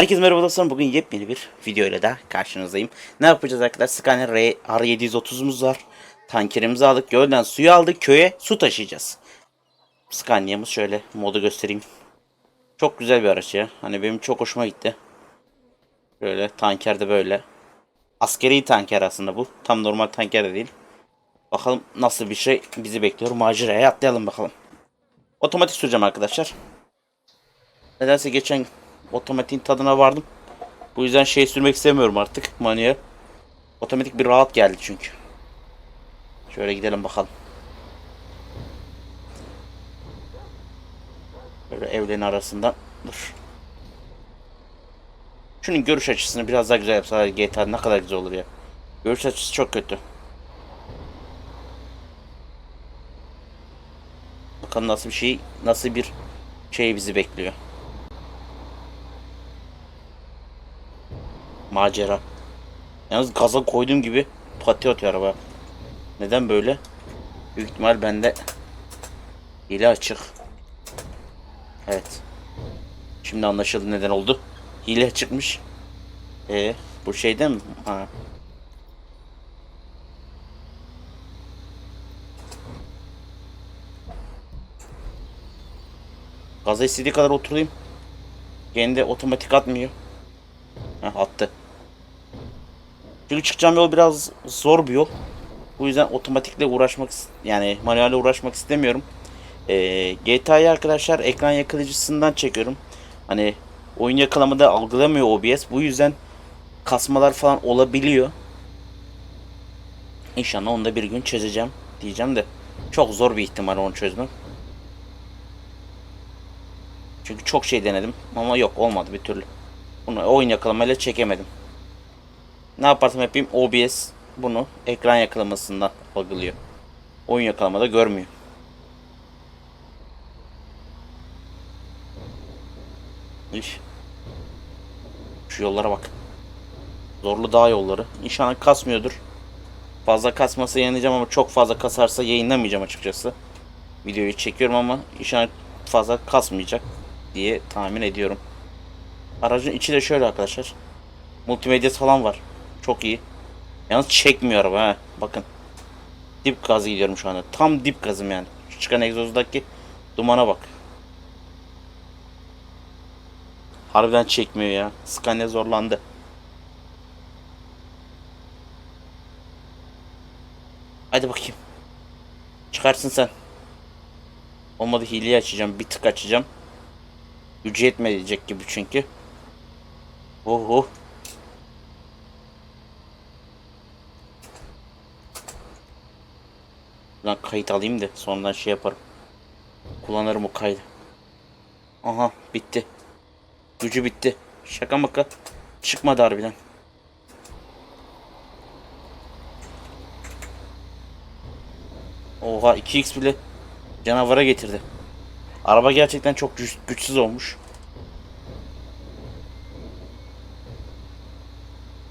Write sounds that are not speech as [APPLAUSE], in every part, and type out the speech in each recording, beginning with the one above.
Herkese merhaba dostlarım. Bugün yepyeni bir video ile daha karşınızdayım. Ne yapacağız arkadaşlar? Scania R- R730'umuz var. Tankerimizi aldık. Gölden suyu aldık. Köye su taşıyacağız. Scania'mız şöyle modu göstereyim. Çok güzel bir araç ya. Hani benim çok hoşuma gitti. Böyle tanker de böyle. Askeri tanker aslında bu. Tam normal tanker de değil. Bakalım nasıl bir şey bizi bekliyor. Maceraya atlayalım bakalım. Otomatik süreceğim arkadaşlar. Nedense geçen otomatiğin tadına vardım. Bu yüzden şey sürmek istemiyorum artık manuel. Otomatik bir rahat geldi çünkü. Şöyle gidelim bakalım. Böyle evlerin arasından dur. Şunun görüş açısını biraz daha güzel yapsalar GTA ne kadar güzel olur ya. Görüş açısı çok kötü. Bakalım nasıl bir şey, nasıl bir şey bizi bekliyor. Macera. Yalnız gaza koyduğum gibi pati atıyor araba. Neden böyle? Büyük ihtimal bende hile açık. Evet. Şimdi anlaşıldı neden oldu. Hile çıkmış. E bu şeyden mi? Ha. Gaza istediği kadar oturayım. Gene de otomatik atmıyor. Heh, attı. Çünkü çıkacağım yol biraz zor bir yol. Bu yüzden otomatikle uğraşmak yani manuelle uğraşmak istemiyorum. Ee, GTA'yı arkadaşlar ekran yakalayıcısından çekiyorum. Hani oyun yakalamada algılamıyor OBS. Bu yüzden kasmalar falan olabiliyor. İnşallah onu da bir gün çözeceğim diyeceğim de çok zor bir ihtimal onu çözmem. Çünkü çok şey denedim ama yok olmadı bir türlü. Bunu oyun yakalamayla çekemedim. Ne yaparsam yapayım OBS bunu ekran yakalamasından algılıyor. Oyun yakalamada görmüyor. İş. Şu yollara bak. Zorlu dağ yolları. İnşallah kasmıyordur. Fazla kasmasa yayınlayacağım ama çok fazla kasarsa yayınlamayacağım açıkçası. Videoyu çekiyorum ama inşallah fazla kasmayacak diye tahmin ediyorum. Aracın içi de şöyle arkadaşlar. Multimedyası falan var. Çok iyi. Yalnız çekmiyor araba ha. Bakın. Dip gazı gidiyorum şu anda. Tam dip gazım yani. Çıkan egzozdaki dumana bak. Harbiden çekmiyor ya. Scania zorlandı. Hadi bakayım. Çıkarsın sen. Olmadı hileyi açacağım. Bir tık açacağım. Gücü yetmeyecek gibi çünkü. Oho. Lan kayıt alayım da sonradan şey yaparım. Kullanırım o kaydı. Aha bitti. Gücü bitti. Şaka maka. Çıkmadı harbiden. Oha 2x bile canavara getirdi. Araba gerçekten çok güç- güçsüz olmuş.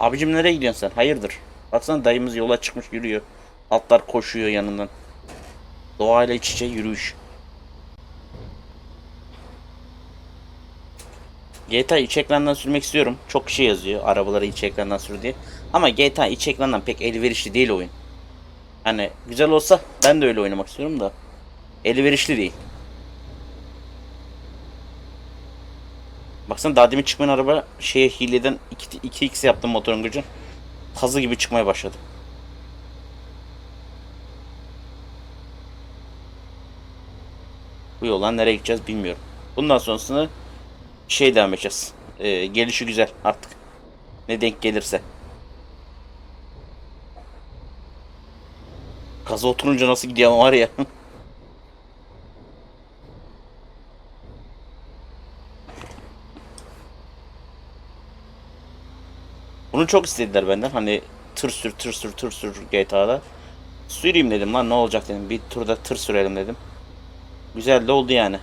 Abicim nereye gidiyorsun sen? Hayırdır? Baksana dayımız yola çıkmış yürüyor. Atlar koşuyor yanından. Doğayla iç içe yürüyüş. GTA iç ekrandan sürmek istiyorum. Çok şey yazıyor arabaları iç ekrandan sür diye. Ama GTA iç ekrandan pek elverişli değil oyun. Hani güzel olsa ben de öyle oynamak istiyorum da elverişli değil. Baksana daha demin çıkmayan araba şeye hileden 2, 2x yaptım motorun gücü. Kazı gibi çıkmaya başladı. Bu yoldan nereye gideceğiz bilmiyorum. Bundan sonrasını şey devam edeceğiz. Ee, gelişi güzel artık. Ne denk gelirse. Kaza oturunca nasıl gidiyor var ya. [LAUGHS] Bunu çok istediler benden. Hani tır sür tır sür tır sür GTA'da. Süreyim dedim lan ne olacak dedim. Bir turda tır sürelim dedim. Güzel de oldu yani.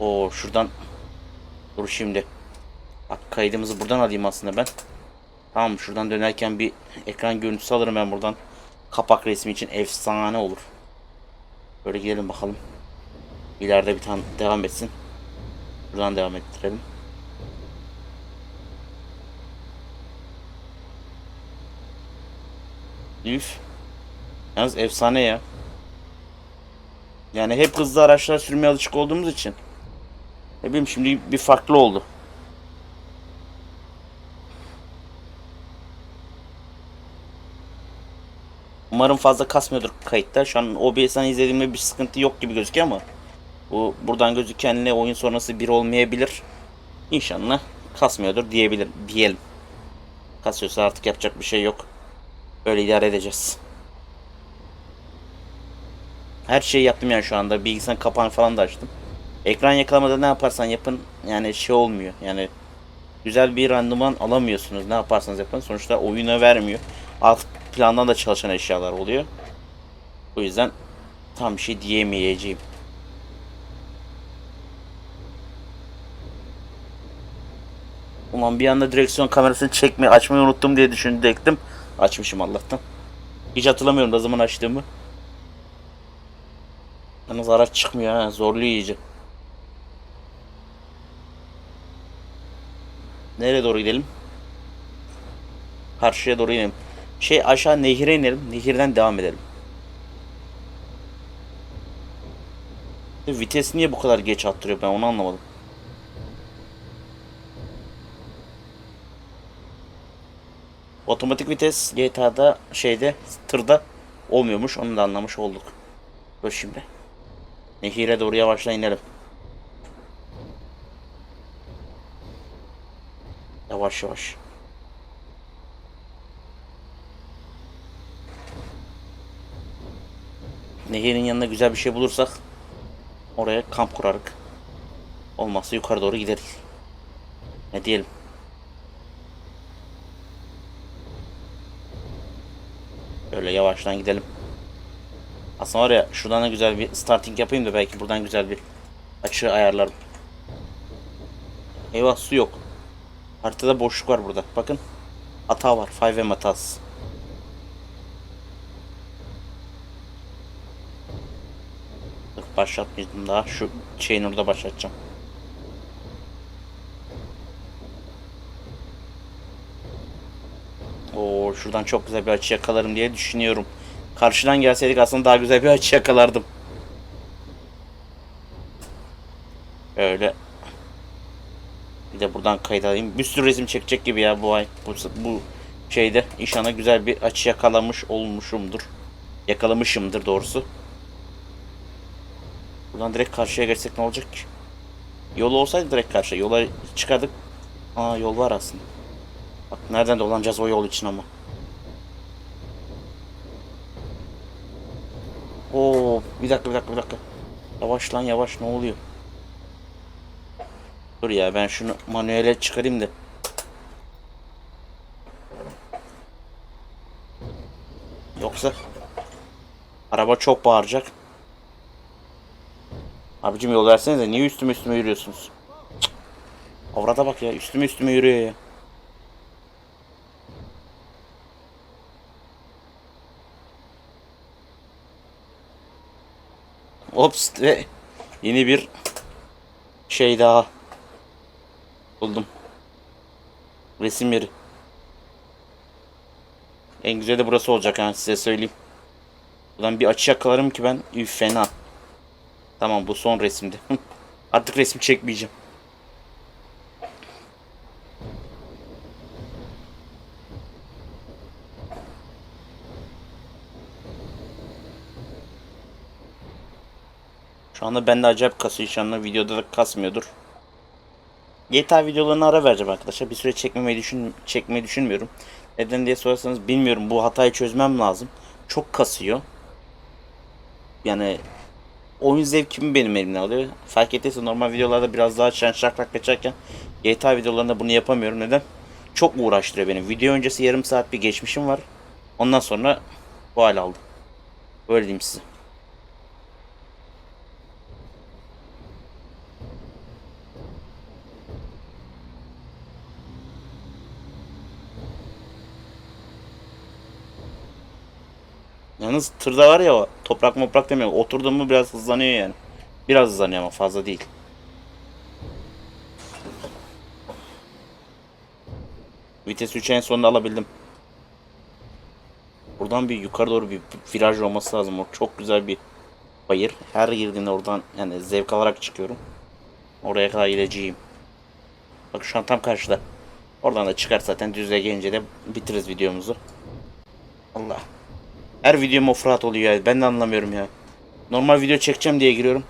O şuradan dur şimdi. Bak kaydımızı buradan alayım aslında ben. Tamam şuradan dönerken bir ekran görüntüsü alırım ben buradan. Kapak resmi için efsane olur. Böyle gidelim bakalım. İleride bir tane devam etsin. Buradan devam ettirelim. Üf. Yalnız efsane ya. Yani hep hızlı araçlar sürmeye alışık olduğumuz için. Ne bileyim şimdi bir farklı oldu. Umarım fazla kasmıyordur kayıtlar. Şu an OBS'den izlediğimde bir sıkıntı yok gibi gözüküyor ama bu buradan gözükenle oyun sonrası bir olmayabilir. İnşallah kasmıyordur diyebilir diyelim. Kasıyorsa artık yapacak bir şey yok. Böyle idare edeceğiz. Her şeyi yaptım yani şu anda. Bilgisayarın kapağını falan da açtım. Ekran yakalamada ne yaparsan yapın yani şey olmuyor. Yani güzel bir randıman alamıyorsunuz. Ne yaparsanız yapın. Sonuçta oyuna vermiyor. Alt plandan da çalışan eşyalar oluyor. O yüzden tam bir şey diyemeyeceğim. Ulan bir anda direksiyon kamerasını çekmeyi açmayı unuttum diye düşündüm. Açmışım Allah'tan. Hiç hatırlamıyorum da zaman açtığımı. Yalnız araç çıkmıyor ha. Zorluyor iyice. Nereye doğru gidelim? Karşıya doğru inelim. Şey aşağı nehire inelim. Nehirden devam edelim. Vites niye bu kadar geç attırıyor ben onu anlamadım. Otomatik vites GTA'da şeyde tırda olmuyormuş. Onu da anlamış olduk. Dur şimdi. Nehire doğru yavaşla inelim. Yavaş yavaş. Nehirin yanına güzel bir şey bulursak oraya kamp kurarık. Olmazsa yukarı doğru gideriz. Ne diyelim. Böyle yavaştan gidelim. Aslında var ya şuradan da güzel bir starting yapayım da belki buradan güzel bir açı ayarlarım. Eyvah su yok. Haritada boşluk var burada. Bakın. Hata var. 5M hatası. Başlatmayacağım daha. Şu şeyin orada başlatacağım. Oo şuradan çok güzel bir açı yakalarım diye düşünüyorum. Karşıdan gelseydik aslında daha güzel bir açı yakalardım. Öyle. Bir de buradan kayıt alayım. Bir sürü resim çekecek gibi ya bu ay. Bu, bu şeyde inşallah güzel bir açı yakalamış olmuşumdur. Yakalamışımdır doğrusu. Buradan direkt karşıya geçsek ne olacak ki? Yol olsaydı direkt karşıya. Yola çıkardık. Aa yol var aslında. Bak nereden dolanacağız o yol için ama. Oo bir dakika bir dakika bir dakika. Yavaş lan yavaş ne oluyor? Dur ya ben şunu manuele çıkarayım da. Yoksa araba çok bağıracak. Abicim yol versenize niye üstüme üstüme yürüyorsunuz? Cık. Avrada bak ya üstüme üstüme yürüyor ya. Ops ve yeni bir şey daha buldum. Resim yeri. En güzeli de burası olacak yani size söyleyeyim. Buradan bir açı yakalarım ki ben üf fena. Tamam bu son resimdi. [LAUGHS] Artık resim çekmeyeceğim. Şu anda bende acayip kasıyor. İnşallah videoda da kasmıyordur. GTA videolarına ara vereceğim arkadaşlar. Bir süre çekmemeyi düşün çekmeyi düşünmüyorum. Neden diye sorarsanız bilmiyorum. Bu hatayı çözmem lazım. Çok kasıyor. Yani oyun zevkimi benim elimden alıyor. Fark ettiyse normal videolarda biraz daha şen şakrak geçerken GTA videolarında bunu yapamıyorum. Neden? Çok uğraştırıyor beni. Video öncesi yarım saat bir geçmişim var. Ondan sonra bu hal aldım. Öyle diyeyim size. Yalnız tırda var ya toprak moprak demiyor. Oturduğum mu biraz hızlanıyor yani. Biraz hızlanıyor ama fazla değil. Vites 3'ü en sonunda alabildim. Oradan bir yukarı doğru bir viraj olması lazım. O çok güzel bir bayır. Her girdiğimde oradan yani zevk alarak çıkıyorum. Oraya kadar gideceğim. Bak şu an tam karşıda. Oradan da çıkar zaten düzlüğe gelince de bitiririz videomuzu. Allah. Her videom offroad oluyor ya. Ben de anlamıyorum ya. Normal video çekeceğim diye giriyorum.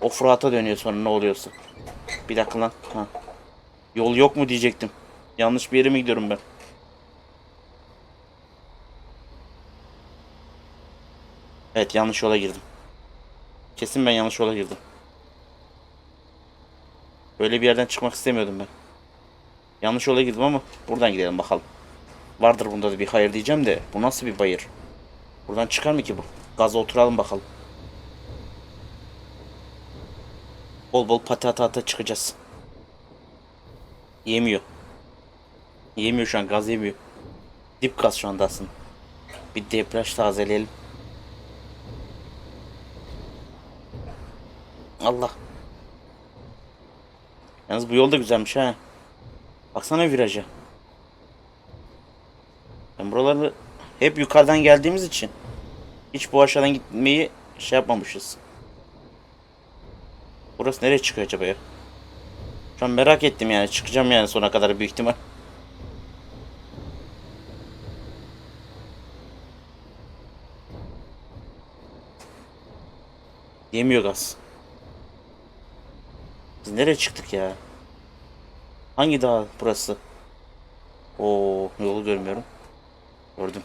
Offroad'a dönüyor sonra ne oluyorsa. Bir dakika lan. Ha. Yol yok mu diyecektim. Yanlış bir yere mi gidiyorum ben? Evet yanlış yola girdim. Kesin ben yanlış yola girdim. Böyle bir yerden çıkmak istemiyordum ben. Yanlış yola girdim ama buradan gidelim bakalım. Vardır bunda da bir hayır diyeceğim de bu nasıl bir bayır? Buradan çıkar mı ki bu? Gaza oturalım bakalım. Bol bol pati ata ata çıkacağız. Yemiyor. Yemiyor şu an gaz yemiyor. Dip gaz şu anda aslında. Bir debriyaj tazeleyelim. Allah. Yalnız bu yol da güzelmiş ha. Baksana viraja. Ben buraları hep yukarıdan geldiğimiz için hiç bu aşağıdan gitmeyi şey yapmamışız. Burası nereye çıkıyor acaba ya? Şu an merak ettim yani. Çıkacağım yani sona kadar büyük ihtimal. Yemiyor gaz. Biz nereye çıktık ya? Hangi dağ burası? Oo yolu görmüyorum. Gördüm.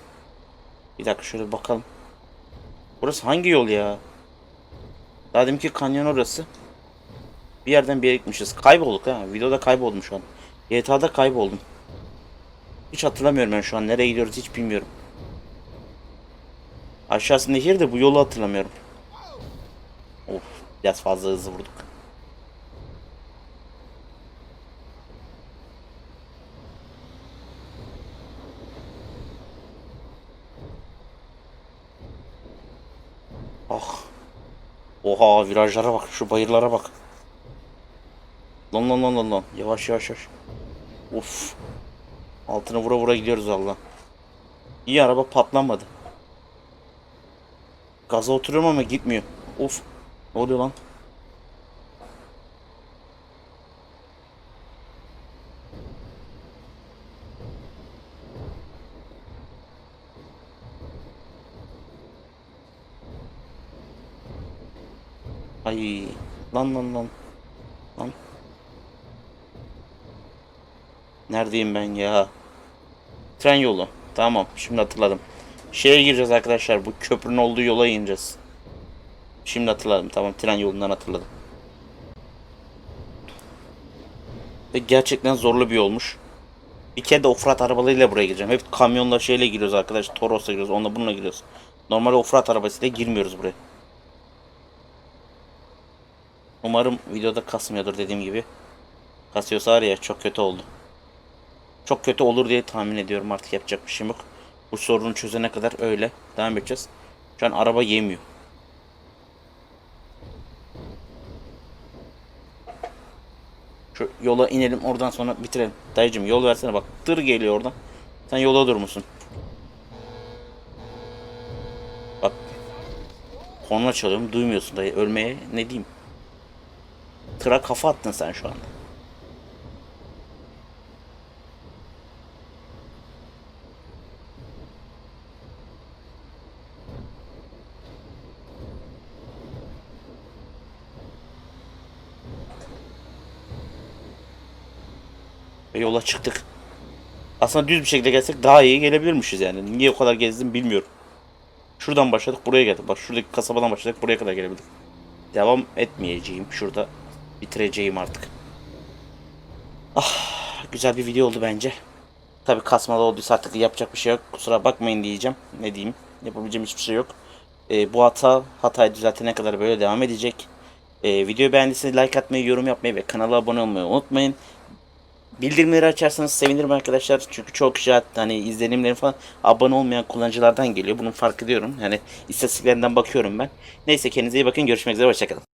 Bir dakika şöyle bakalım. Burası hangi yol ya? Daha deminki kanyon orası. Bir yerden bir yere gitmişiz. Kaybolduk ha. Videoda kayboldum şu an. GTA'da kayboldum. Hiç hatırlamıyorum ben şu an. Nereye gidiyoruz hiç bilmiyorum. Aşağısı nehir de bu yolu hatırlamıyorum. Of biraz fazla hızlı vurduk. Ah. Oha virajlara bak. Şu bayırlara bak. Lan lan lan lan lan. Yavaş yavaş yavaş. Uf. Altına vura vura gidiyoruz valla. İyi araba patlanmadı. Gaza oturuyorum ama gitmiyor. Uf. Ne oluyor lan? Ay lan lan lan. Lan. Neredeyim ben ya? Tren yolu. Tamam şimdi hatırladım. Şeye gireceğiz arkadaşlar. Bu köprünün olduğu yola ineceğiz. Şimdi hatırladım. Tamam tren yolundan hatırladım. Ve gerçekten zorlu bir yolmuş. Bir kere de offroad arabalarıyla buraya gireceğim. Hep kamyonla şeyle giriyoruz arkadaşlar. Toros'la giriyoruz. Onunla bununla giriyoruz. Normal offroad arabasıyla girmiyoruz buraya. Umarım videoda kasmıyordur dediğim gibi. Kasıyorsa var ya çok kötü oldu. Çok kötü olur diye tahmin ediyorum artık yapacak bir şey yok. Bu sorunu çözene kadar öyle devam edeceğiz. Şu an araba yemiyor. Şu yola inelim oradan sonra bitirelim. Dayıcım yol versene bak. Tır geliyor oradan. Sen yola durmuşsun. Bak. Korna çalıyorum duymuyorsun dayı. Ölmeye ne diyeyim. Tıra kafa attın sen şu anda. Ve yola çıktık. Aslında düz bir şekilde gelsek daha iyi gelebilirmişiz yani. Niye o kadar gezdim bilmiyorum. Şuradan başladık buraya geldik. Bak şuradaki kasabadan başladık buraya kadar gelebildik. Devam etmeyeceğim. Şurada bitireceğim artık. Ah güzel bir video oldu bence. Tabi kasmalı olduysa artık yapacak bir şey yok. Kusura bakmayın diyeceğim. Ne diyeyim. Yapabileceğim hiçbir şey yok. Ee, bu hata hatayı düzeltene kadar böyle devam edecek. Ee, videoyu beğendiyseniz like atmayı, yorum yapmayı ve kanala abone olmayı unutmayın. Bildirimleri açarsanız sevinirim arkadaşlar. Çünkü çok kişi hani izlenimlerim falan abone olmayan kullanıcılardan geliyor. Bunun fark ediyorum. Yani istatistiklerinden bakıyorum ben. Neyse kendinize iyi bakın. Görüşmek üzere. Hoşçakalın.